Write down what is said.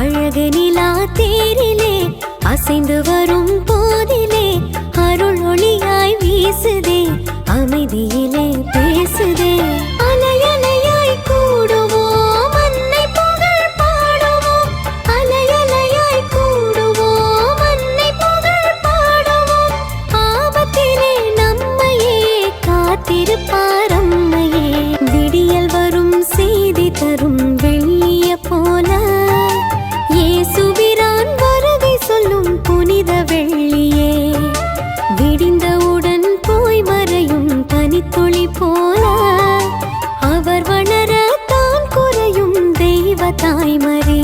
அழகு நிலா தேரிலே அசைந்து வரும் போதிலே அருள் ஒளியாய் வீசுதே அமைதியிலே பேசுதே. அலையலையாய் கூடுவோம் தாய்மரே